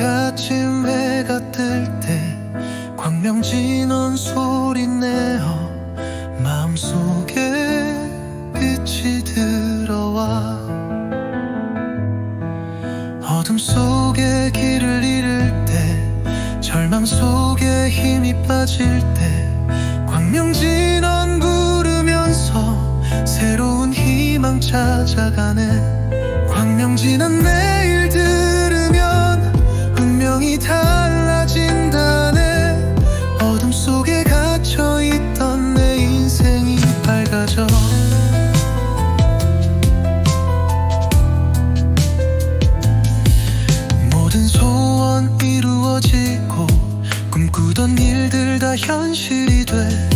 아침 해가 뜰 때 광명진원 소리 내어 마음속에 빛이 들어와. 어둠 속에 길을 잃을 때 절망 속에 힘이 빠질 때 광명진원 부르면서 새로운 희망 찾아가네 광명진원 내 이루어지고 꿈꾸던 일들 다 현실이 돼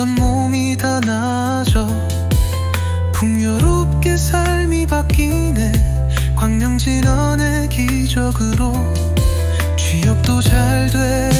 아프던 몸이 다 나아져 풍요롭게 삶이 바뀌네. 광명진원의 기적으로 취업도 잘되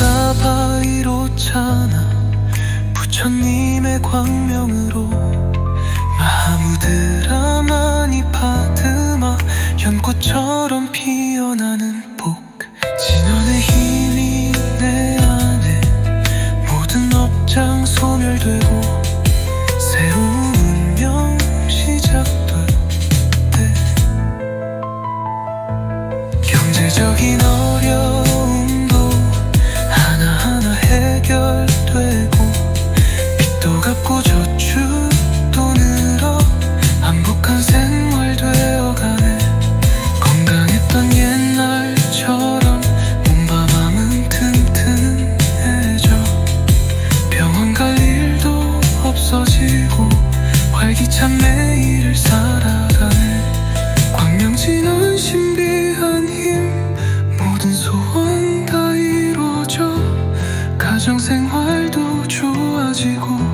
분다무가 바위로 차나 부처님의 광명으로 일상생활도 좋아지고